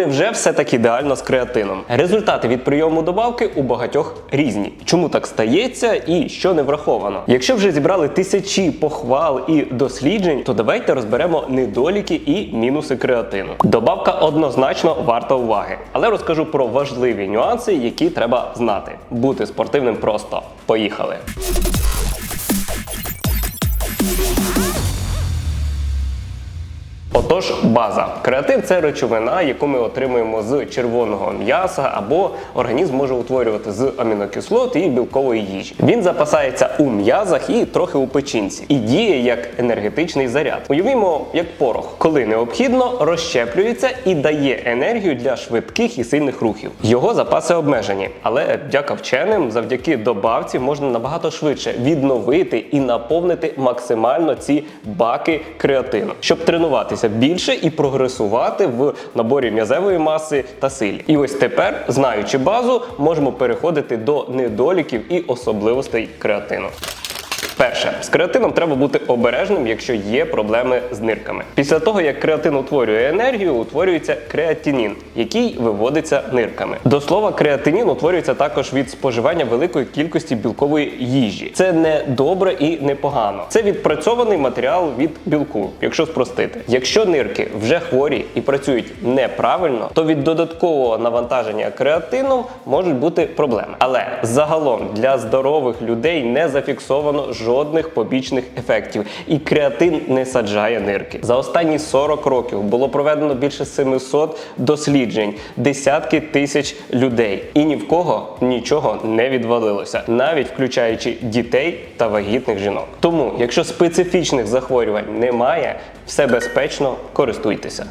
невже все так ідеально з креатином? Результати від прийому добавки у багатьох різні. Чому так стається і що не враховано? Якщо вже зібрали тисячі похвал і досліджень, то давайте розберемо недоліки і мінуси креатину. Добавка однозначно варта уваги, але розкажу про важливі нюанси, які треба знати. Бути спортивним просто. Поїхали! Отож, база. Креатин це речовина, яку ми отримуємо з червоного м'яса, або організм може утворювати з амінокислот і білкової їжі. Він запасається у м'язах і трохи у печінці, і діє як енергетичний заряд. Уявімо, як порох, коли необхідно, розщеплюється і дає енергію для швидких і сильних рухів. Його запаси обмежені, але дяка вченим, завдяки добавці можна набагато швидше відновити і наповнити максимально ці баки креатину, щоб тренуватися більше і прогресувати в наборі м'язевої маси та силі. І ось тепер, знаючи базу, можемо переходити до недоліків і особливостей креатину. Перше, з креатином треба бути обережним, якщо є проблеми з нирками. Після того, як креатин утворює енергію, утворюється креатинін, який виводиться нирками. До слова, креатинін утворюється також від споживання великої кількості білкової їжі. Це не добре і не погано. Це відпрацьований матеріал від білку, якщо спростити. Якщо нирки вже хворі і працюють неправильно, то від додаткового навантаження креатином можуть бути проблеми. Але загалом для здорових людей не зафіксовано жодних побічних ефектів, і креатин не саджає нирки. За останні 40 років було проведено більше 700 досліджень, десятки тисяч людей, і ні в кого нічого не відвалилося, навіть включаючи дітей та вагітних жінок. Тому, якщо специфічних захворювань немає, все безпечно, користуйтеся.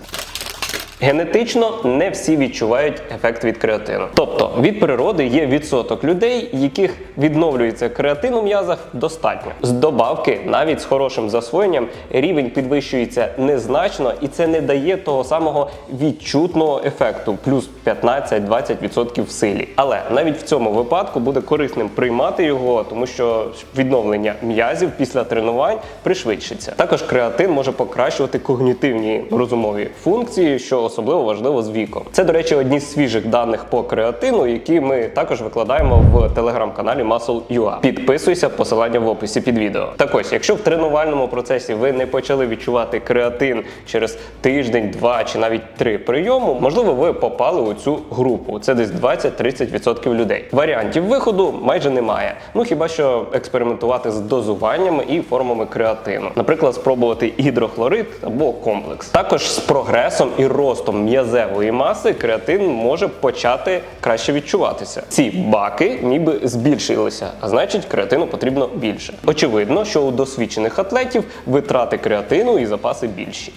Генетично не всі відчувають ефект від креатину. Тобто від природи є відсоток людей, яких відновлюється креатин у м'язах достатньо. З добавки, навіть з хорошим засвоєнням, рівень підвищується незначно, і це не дає того самого відчутного ефекту, плюс 15-20% в силі. Але навіть в цьому випадку буде корисним приймати його, тому що відновлення м'язів після тренувань пришвидшиться. Також креатин може покращувати когнітивні розумові функції, що особливо важливо з віком. Це, до речі, одні з свіжих даних по креатину, які ми також викладаємо в телеграм-каналі Muscle.ua. Підписуйся, посилання в описі під відео. Так ось, якщо в тренувальному процесі ви не почали відчувати креатин через тиждень, два чи навіть три прийому, можливо, ви попали у цю групу. Це десь 20-30% людей. Варіантів виходу майже немає. Ну хіба що експериментувати з дозуваннями і формами креатину, наприклад, спробувати гідрохлорид або комплекс. Також з прогресом і ростом м'язевої маси креатин може почати краще відчуватися. Ці баки ніби збільшилися, а значить креатину потрібно більше. Очевидно, що у досвідчених атлетів витрати креатину і запаси більші.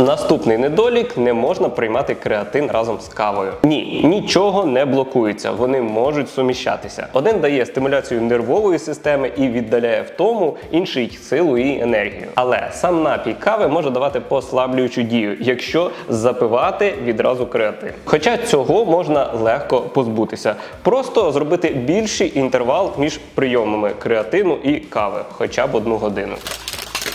Наступний недолік не можна приймати креатин разом з кавою. Ні, нічого не блокується, вони можуть суміщатися. Один дає стимуляцію нервової системи і віддаляє втому, інший силу і енергію. Але сам напій кави може давати послаблюючу дію, якщо запивати відразу креатин. Хоча цього можна легко позбутися, просто зробити більший інтервал між прийомами креатину і кави, хоча б одну годину.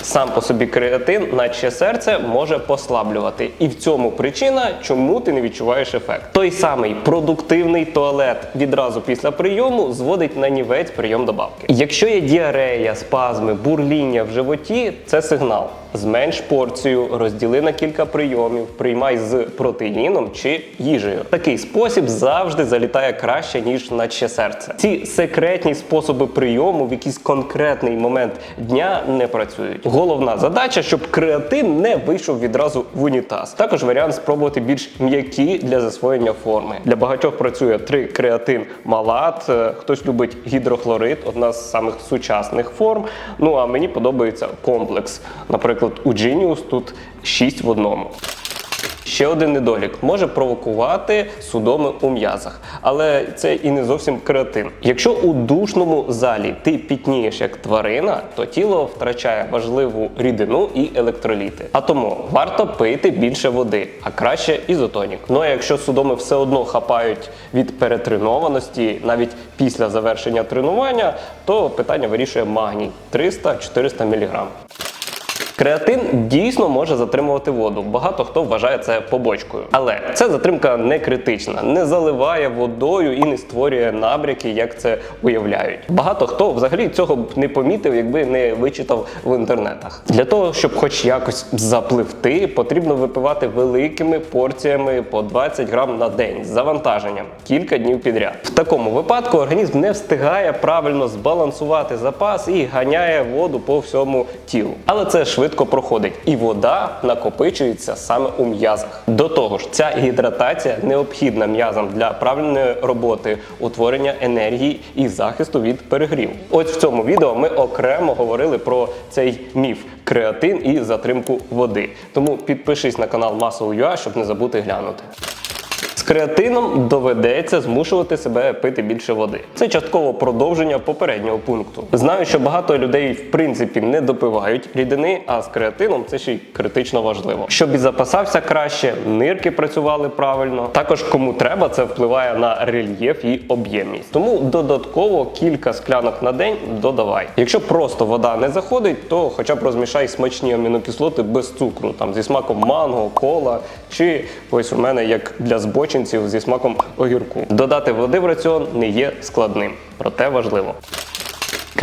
Сам по собі креатин, наче серце, може послаблювати. І в цьому причина, чому ти не відчуваєш ефект. Той самий продуктивний туалет відразу після прийому зводить на нівець прийом добавки. Якщо є діарея, спазми, бурління в животі, це сигнал. Зменш порцію, розділи на кілька прийомів, приймай з протеїном чи їжею. Такий спосіб завжди залітає краще, ніж наче серце. Ці секретні способи прийому в якийсь конкретний момент дня не працюють. Головна задача, щоб креатин не вийшов відразу в унітаз. Також варіант спробувати більш м'які для засвоєння форми. Для багатьох працює три креатин малат, е, хтось любить гідрохлорид, одна з самих сучасних форм. Ну а мені подобається комплекс. Наприклад, у Genius тут 6 в одному. Ще один недолік може провокувати судоми у м'язах, але це і не зовсім креатин. Якщо у душному залі ти пітнієш як тварина, то тіло втрачає важливу рідину і електроліти. А тому варто пити більше води, а краще ізотонік. Ну а якщо судоми все одно хапають від перетренованості навіть після завершення тренування, то питання вирішує магній 300-400 мг. Креатин дійсно може затримувати воду. Багато хто вважає це побочкою. Але ця затримка не критична, не заливає водою і не створює набряки, як це уявляють. Багато хто взагалі цього б не помітив, якби не вичитав в інтернетах. Для того, щоб хоч якось запливти, потрібно випивати великими порціями по 20 грам на день з завантаженням кілька днів підряд. В такому випадку організм не встигає правильно збалансувати запас і ганяє воду по всьому тілу. Але це швидко проходить, і вода накопичується саме у м'язах. До того ж, ця гідратація необхідна м'язам для правильної роботи, утворення енергії і захисту від перегріву. Ось в цьому відео ми окремо говорили про цей міф креатин і затримку води. Тому підпишись на канал Масово.ua, щоб не забути глянути. Креатином доведеться змушувати себе пити більше води. Це частково продовження попереднього пункту. Знаю, що багато людей в принципі не допивають рідини, а з креатином це ще й критично важливо. Щоб і запасався краще, нирки працювали правильно. Також кому треба, це впливає на рельєф і об'ємність. Тому додатково кілька склянок на день додавай. Якщо просто вода не заходить, то хоча б розмішай смачні амінокислоти без цукру, там зі смаком манго, кола чи ось у мене як для збочинців зі смаком огірку. Додати води в раціон не є складним, проте важливо.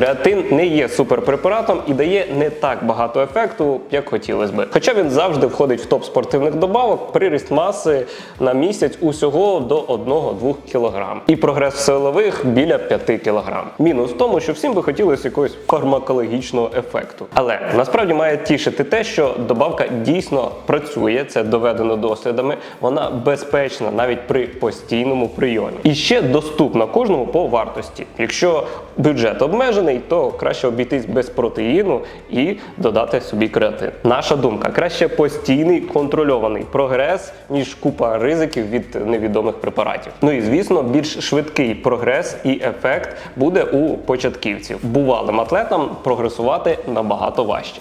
Креатин не є суперпрепаратом і дає не так багато ефекту, як хотілося би. Хоча він завжди входить в топ спортивних добавок, приріст маси на місяць усього до 1-2 кг. І прогрес силових біля 5 кг. Мінус в тому, що всім би хотілося якогось фармакологічного ефекту. Але насправді має тішити те, що добавка дійсно працює, це доведено дослідами. Вона безпечна навіть при постійному прийомі. І ще доступна кожному по вартості. Якщо бюджет обмежений, то краще обійтись без протеїну і додати собі креатин. Наша думка краще постійний контрольований прогрес, ніж купа ризиків від невідомих препаратів. Ну і звісно, більш швидкий прогрес і ефект буде у початківців. Бувалим атлетам прогресувати набагато важче.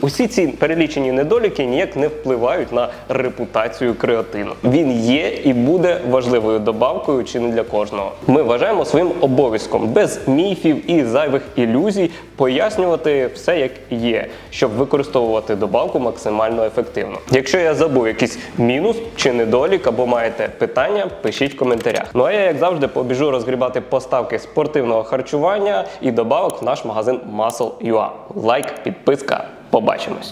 Усі ці перелічені недоліки ніяк не впливають на репутацію креатину. Він є і буде важливою добавкою чи не для кожного. Ми вважаємо своїм обов'язком без міфів і зайвих ілюзій пояснювати все як є, щоб використовувати добавку максимально ефективно. Якщо я забув якийсь мінус чи недолік, або маєте питання, пишіть в коментарях. Ну а я, як завжди, побіжу розгрібати поставки спортивного харчування і добавок в наш магазин Muscle.ua. Лайк, підписка. Побачимось.